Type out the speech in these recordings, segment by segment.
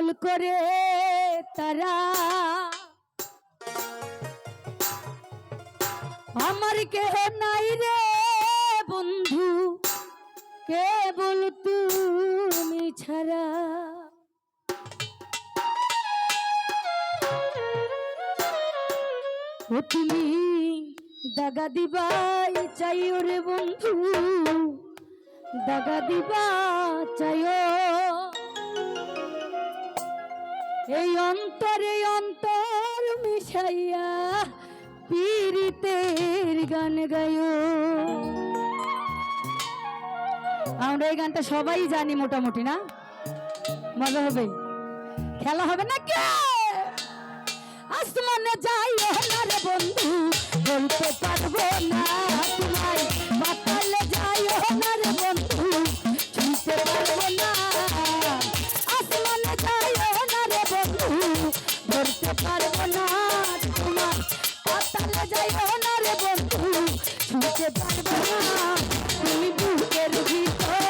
ঝলমল করে তারা। আমার কে নাই রে বন্ধু, কেবল তুমি ছাড়া। ও তুমি দাগা দিবাই চাই রে বন্ধু, দাগা দিবা চাইও এই অন্তরে অন্তর মিশাইয়া পীড়িতের গান গায়ো আমরা এই গানটা সবাই জানি মোটামুটি, না? মজা হবে? খেলা হবে না কে? আসমানে যাই না রে বন্ধু, বলতে পারব না। পারব না তোমার বাতালে যাই না রে বন্ধু ছুঁতে পারব না। তুমি বুকের ভিতর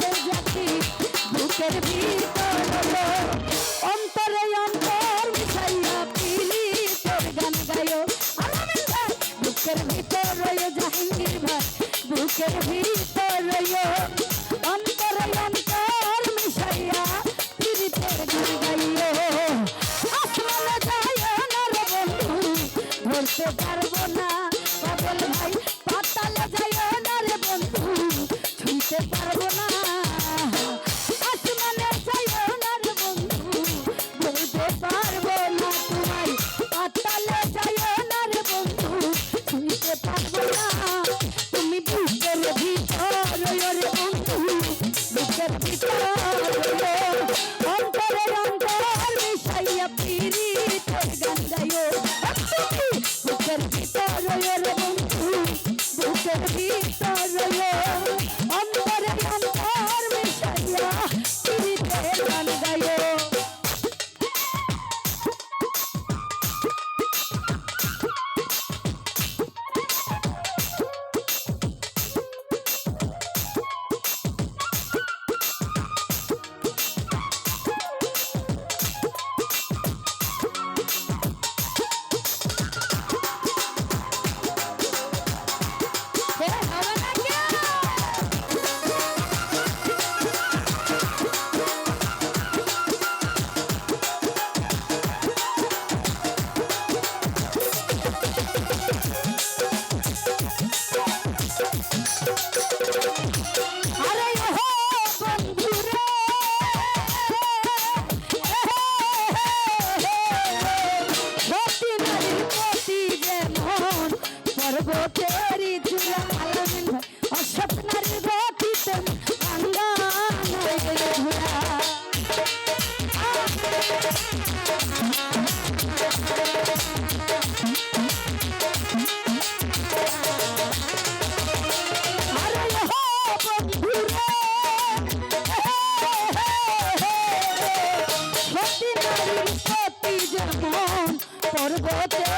রে জাতি বুকের ভিতর অন্তরে অন্তর মিশাইয়া পিলি তোর গান গায়ো বুকের ভিতর রয়ে জাহাঙ্গীর ভাই বুকের ভিতর না। পাগল ভাই পাতালে যাইও বুকের যেমন পর্বতেরই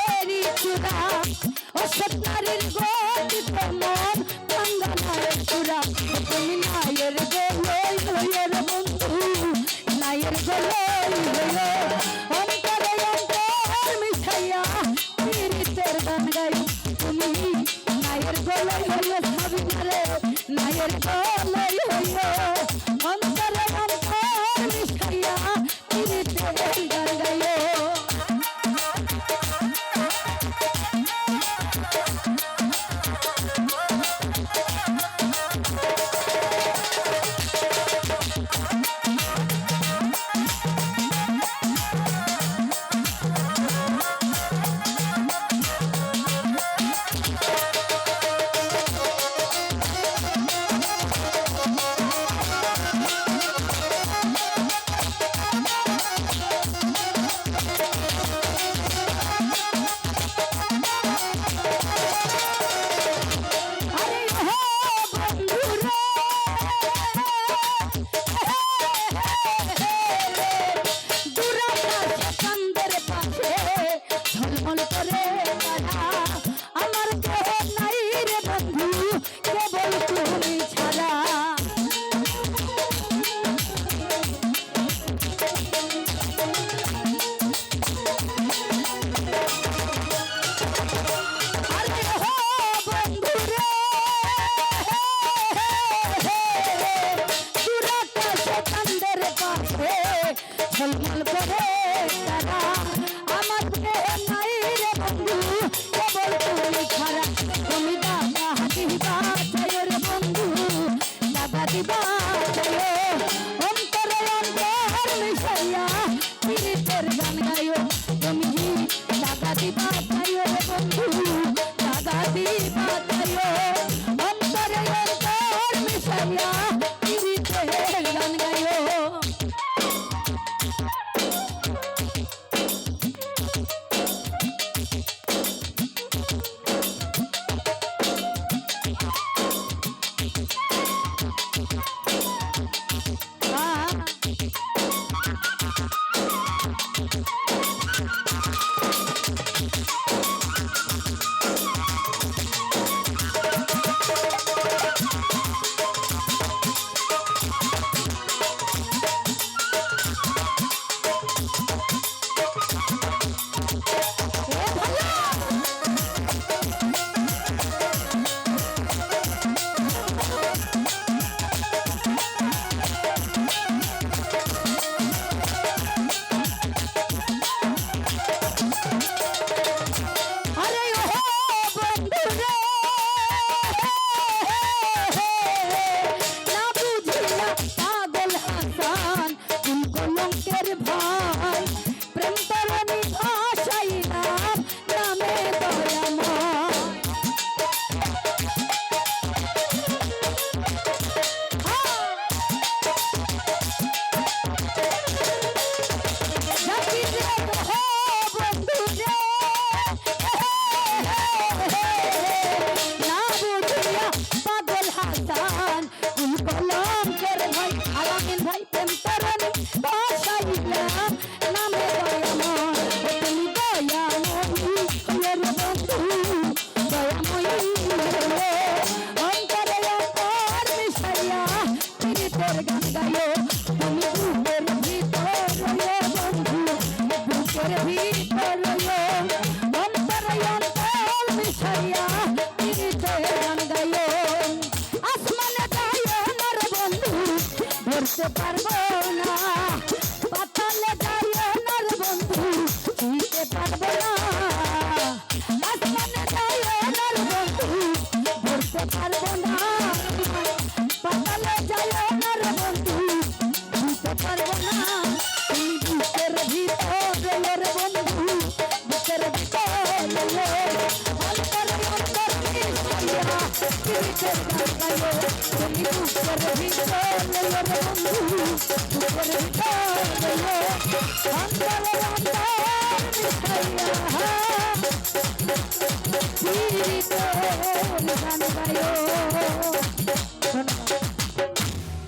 Happy birthday. করতে পারবো না পাতালে যাইও না রে বন্ধু দিতে পারবো না আসমানে যাইও না রে বন্ধু ধরতে পারবো না পাতালে যাইও না রে বন্ধু দিতে পারবো না তুমি বুকের ভিতর রে বন্ধু বুকের ভিতর অন্তর অন্তর তুমি বুকের ভিতর রে